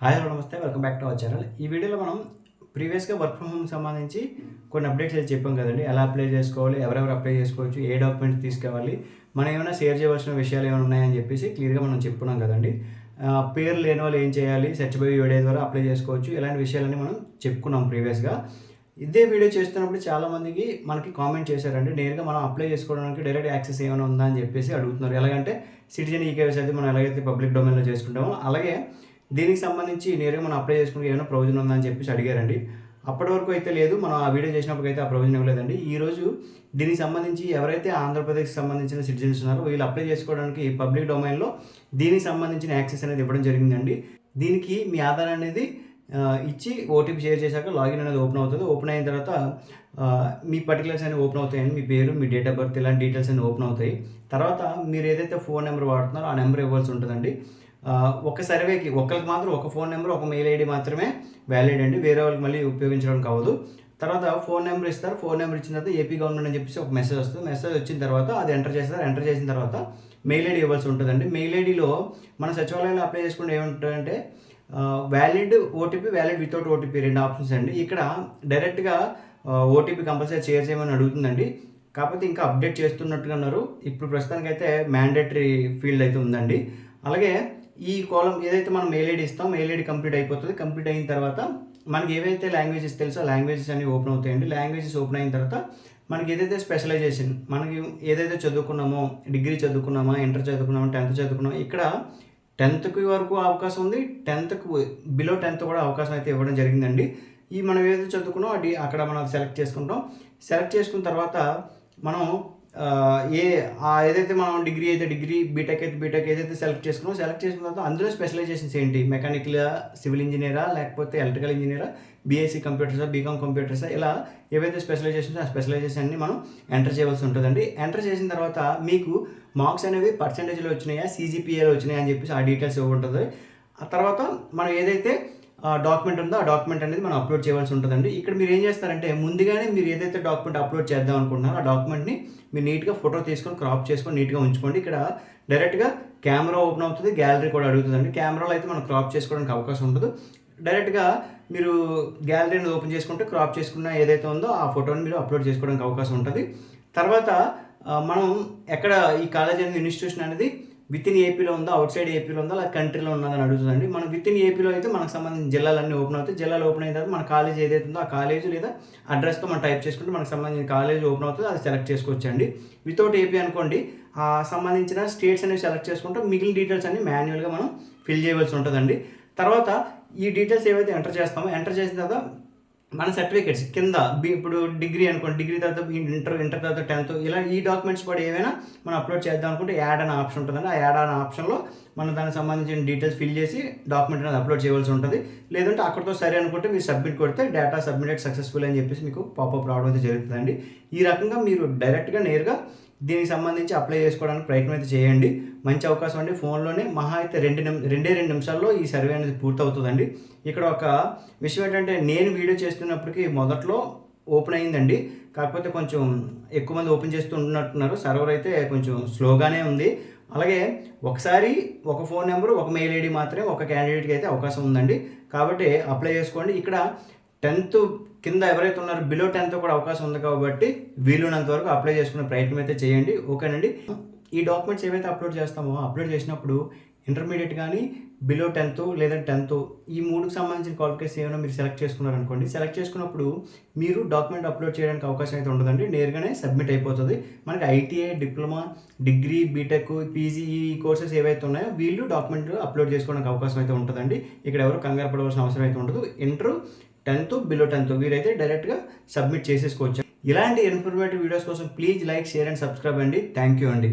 Hi hello namaste welcome back to our channel. ఈ వీడియోలో మనం ప్రీవియస్గా వర్క్ ఫ్రమ్ హోమ్ సంబంధించి కొన్ని అప్డేట్స్ అయితే చెప్పాం కదండి. ఎలా అప్లై చేసుకోవాలి ఎవరెవరు అప్లై చేసుకోవచ్చు ఏ డాక్యుమెంట్స్ తీసుకోవాలి మనం ఏమైనా షేర్ చేయవలసిన విషయాలు ఏమైనా ఉన్నాయని చెప్పేసి క్లియర్గా మనం చెప్పుకున్నాం కదండి. పేరు లేని వాళ్ళు ఏం చేయాలి సెర్చ్ బై వీడియో ద్వారా అప్లై చేసుకోవచ్చు ఇలాంటి విషయాలన్నీ మనం చెప్పుకున్నాం ప్రీవియస్గా. ఇదే వీడియో చేస్తున్నప్పుడు చాలామందికి మనకి కామెంట్ చేశారండి. నేరుగా మనం అప్లై చేసుకోవడానికి డైరెక్ట్ యాక్సెస్ ఏమైనా ఉందా అని చెప్పేసి అడుగుతున్నారు. ఎలాగంటే సిటిజన్ ఈకేవైస్ అయితే మనం ఎలాగైతే పబ్లిక్ డొమైన్లో చేసుకుంటామో అలాగే దీనికి సంబంధించి నేరుగా మనం అప్లై చేసుకుంటే ఏమైనా ప్రయోజనం ఉందని చెప్పేసి అడిగారండి. అప్పటి వరకు అయితే లేదు మనం ఆ వీడియో చేసినప్పుడు అయితే ఆ ప్రయోజనం ఇవ్వలేదండి. ఈరోజు దీనికి సంబంధించి ఎవరైతే ఆంధ్రప్రదేశ్కి సంబంధించిన సిటిజన్స్ ఉన్నారో వీళ్ళు అప్లై చేసుకోవడానికి పబ్లిక్ డొమైన్లో దీనికి సంబంధించిన యాక్సెస్ అనేది ఇవ్వడం జరిగిందండి. దీనికి మీ ఆధార్ అనేది ఇచ్చి ఓటీపీ షేర్ చేశాక లాగిన్ అనేది ఓపెన్ అవుతుంది. ఓపెన్ అయిన తర్వాత మీ పర్టికులర్స్ అనేవి ఓపెన్ అవుతాయండి. మీ పేరు మీ డేట్ ఆఫ్ బర్త్ ఇలాంటి డీటెయిల్స్ అనేవి ఓపెన్ అవుతాయి. తర్వాత మీరు ఏదైతే ఫోన్ నెంబర్ వాడుతున్నారో ఆ నెంబర్ ఇవ్వాల్సి ఉంటుందండి. ఒక సర్వేకి ఒకరికి మాత్రం ఒక ఫోన్ నెంబర్ ఒక మెయిల్ ఐడి మాత్రమే వ్యాలిడ్ అండి. వేరే వాళ్ళకి మళ్ళీ ఉపయోగించడానికి అవ్వదు తర్వాత ఫోన్ నెంబర్ ఇస్తారు. ఫోన్ నెంబర్ ఇచ్చిన తర్వాత ఏపీ గవర్నమెంట్ అని చెప్పేసి ఒక మెసేజ్ వస్తుంది. మెసేజ్ వచ్చిన తర్వాత అది ఎంటర్ చేస్తారు. ఎంటర్ చేసిన తర్వాత మెయిల్ ఐడి ఇవ్వాల్సి ఉంటుందండి. మెయిల్ ఐడిలో మన సచివాలయంలో అప్లై చేసుకుంటే ఏముంటుందంటే valid OTP valid without OTP రెండు ఆప్షన్స్ అండి. ఇక్కడ డైరెక్ట్గా ఓటీపీ కంపల్సరీ షేర్ చేయమని అడుగుతుందండి. కాకపోతే ఇంకా అప్డేట్ చేస్తున్నట్టుగా ఉన్నారు. ఇప్పుడు ప్రస్తుతానికి అయితే మ్యాండేటరీ ఫీల్డ్ అయితే ఉందండి. అలాగే ఈ కాలం ఏదైతే మనం మెయిల్ ఐడి ఇస్తాం మెయిల్ ఐడి కంప్లీట్ అయిపోతుంది. కంప్లీట్ అయిన తర్వాత మనకి ఏవైతే లాంగ్వేజెస్ తెలుసో లాంగ్వేజెస్ అన్ని ఓపెన్ అవుతాయండి. లాంగ్వేజెస్ ఓపెన్ అయిన తర్వాత మనకి ఏదైతే స్పెషలైజేషన్ మనకి ఏదైతే చదువుకున్నామో డిగ్రీ చదువుకున్నామా ఇంటర్ చదువుకున్నామా టెన్త్ చదువుకున్నామా ఇక్కడ టెన్త్కి వరకు అవకాశం ఉంది. టెన్త్కు బిలో టెన్త్ కూడా అవకాశం అయితే ఇవ్వడం జరిగిందండి. ఈ మనం ఏదైతే చదువుకున్నామో అది అక్కడ మనం సెలెక్ట్ చేసుకుంటాం. సెలెక్ట్ చేసుకున్న తర్వాత మనం ఏ ఏదైతే మనం డిగ్రీ అయితే డిగ్రీ బీటెక్ అయితే బీటెక్ ఏదైతే సెలెక్ట్ చేసుకున్నామో సెలెక్ట్ చేసుకున్న తర్వాత అందులో స్పెషలైజేషన్స్ ఏంటి? మెకానికలా సివిల్ ఇంజనీరా లేకపోతే ఎలక్ట్రికల్ ఇంజనీరా బీఎస్సీ కంప్యూటర్సా బీకామ్ కంప్యూటర్సా ఇలా ఏవైతే స్పెషలైజేషన్స్ ఆ స్పెషలైజేషన్ అన్ని మనం ఎంటర్ చేయవలసి ఉంటుందండి. ఎంటర్ చేసిన తర్వాత మీకు మార్క్స్ అనేవి పర్సంటేజ్లో వచ్చినాయా? సీజీపీఏలో వచ్చినాయా? అని చెప్పేసి ఆ డీటెయిల్స్ ఇవ్వ ఉంటుంది ఆ తర్వాత మనం ఏదైతే డాక్యుమెంట్ ఉందో ఆ డాక్యుమెంట్ అనేది మనం అప్లోడ్ చేయవలసి ఉంటుందండి. ఇక్కడ మీరు ఏం చేస్తారంటే ముందుగానే మీరు ఏదైతే డాక్యుమెంట్ అప్లోడ్ చేద్దాం అనుకుంటున్నారో ఆ డాక్యుమెంట్ని మీరు నీట్గా ఫోటో తీసుకొని క్రాప్ చేసుకొని నీట్గా ఉంచుకోండి. ఇక్కడ డైరెక్ట్గా కెమెరా ఓపెన్ అవుతుంది గ్యాలరీ కూడా అడుగుతుందండి. కెమెరాలో అయితే మనం క్రాప్ చేసుకోవడానికి అవకాశం ఉండదు. డైరెక్ట్గా మీరు గ్యాలరీని ఓపెన్ చేసుకుంటే క్రాప్ చేసుకున్న ఏదైతే ఉందో ఆ ఫోటోని మీరు అప్లోడ్ చేసుకోవడానికి అవకాశం ఉంటుంది. తర్వాత మనం ఎక్కడ ఈ కాలేజ్ అనేది ఇన్స్టిట్యూషన్ అనేది విత్ ఇన్ ఏపీలో ఉందా అవుట్ సైడ్ ఏపీలో ఉందా లేదా కంట్రీలో ఉన్నదని అని అడుగుతుందండి. మనం విత్ ఇన్ ఏపీలో అయితే మనకు సంబంధించిన జిల్లాలన్నీ ఓపెన్ అవుతాయి. జిల్లాలు ఓపెన్ అయిన తర్వాత మన కాలేజ్ ఏదైతే ఉందో ఆ కాలేజ్ లేదా అడ్రస్తో మనం టైప్ చేసుకుంటే మనకు సంబంధించిన కాలేజ్ ఓపెన్ అవుతుంది అది సెలెక్ట్ చేసుకోవచ్చండి. వితౌట్ ఏపీ అనుకోండి ఆ సంబంధించిన స్టేట్స్ అనేవి సెలెక్ట్ చేసుకుంటే మిగిలిన డీటెయిల్స్ అన్ని మాన్యువల్గా మనం ఫిల్ చేయవలసి ఉంటుందండి. తర్వాత ఈ డీటెయిల్స్ ఏవైతే ఎంటర్ చేస్తామో ఎంటర్ చేసిన తర్వాత మన సర్టిఫికేట్స్ కింద ఇప్పుడు డిగ్రీ అనుకోండి డిగ్రీ తర్వాత ఇంటర్ ఇంటర్ తర్వాత టెన్త్ ఇలా ఈ డాక్యుమెంట్స్ కూడా ఏమైనా మనం అప్లోడ్ చేద్దాం అనుకుంటే యాడ్ అనే ఆప్షన్ ఉంటుందండి. ఆ యాడ్ అనే ఆప్షన్లో మనం దానికి సంబంధించిన డీటెయిల్స్ ఫిల్ చేసి డాక్యుమెంట్ అనేది అప్లోడ్ చేయవలసి ఉంటుంది. లేదంటే అక్కడితో సరే అనుకుంటే మీరు సబ్మిట్ కొడితే డేటా సబ్మిటెడ్ సక్సెస్ఫుల్ అని చెప్పేసి మీకు పాపప్ రావడం అయితే జరుగుతుందండి. ఈ రకంగా మీరు డైరెక్ట్గా నేరుగా దీనికి సంబంధించి అప్లై చేసుకోవడానికి ప్రయత్నం అయితే చేయండి. మంచి అవకాశం అండి. ఫోన్లోనే మహా అయితే రెండు నిమి రెండే రెండు నిమిషాల్లో ఈ సర్వే అనేది పూర్తవుతుందండి. ఇక్కడ ఒక విషయం ఏంటంటే నేను వీడియో చేస్తున్నప్పటికీ మొదట్లో ఓపెన్ అయిందండి. కాకపోతే కొంచెం ఎక్కువ మంది ఓపెన్ చేస్తూ ఉంటున్నట్టున్నారు సర్వర్ అయితే కొంచెం స్లోగానే ఉంది. అలాగే ఒకసారి ఒక ఫోన్ నెంబర్ ఒక మెయిల్ ఐడి మాత్రమే ఒక క్యాండిడేట్కి అయితే అవకాశం ఉందండి. కాబట్టి అప్లై చేసుకోండి. ఇక్కడ టెన్త్ కింద ఎవరైతే ఉన్నారో బిలో టెన్త్ కూడా అవకాశం ఉంది కాబట్టి వీలున్నంత వరకు అప్లై చేసుకునే ప్రయత్నం అయితే చేయండి. ఓకేనండి ఈ డాక్యుమెంట్స్ ఏవైతే అప్లోడ్ చేస్తామో అప్లోడ్ చేసినప్పుడు ఇంటర్మీడియట్ కానీ బిలో టెన్త్ లేదా టెన్త్ ఈ మూడుకు సంబంధించిన క్వాలిఫికేషన్ ఏమైనా మీరు సెలెక్ట్ చేసుకున్నారనుకోండి సెలెక్ట్ చేసుకున్నప్పుడు మీరు డాక్యుమెంట్ అప్లోడ్ చేయడానికి అవకాశం అయితే ఉండదండి. నేరుగానే సబ్మిట్ అయిపోతుంది. మనకి ITI diploma degree BTech PG ఈ కోర్సెస్ ఏవైతే ఉన్నాయో వీళ్ళు డాక్యుమెంట్ అప్లోడ్ చేసుకోవడానికి అవకాశం అయితే ఉంటుందండి. ఇక్కడ ఎవరు కంగారు పడవలసిన అవసరం అయితే ఉండదు. ఇంటర్ టెన్త్ బిలో టెన్త్ వీరైతే డైరెక్ట్గా సబ్మిట్ చేసేసుకోవచ్చు. ఇలాంటి ఇన్ఫర్మేటివ్ వీడియోస్ కోసం please like share and subscribe అండి. థ్యాంక్ యూ అండి.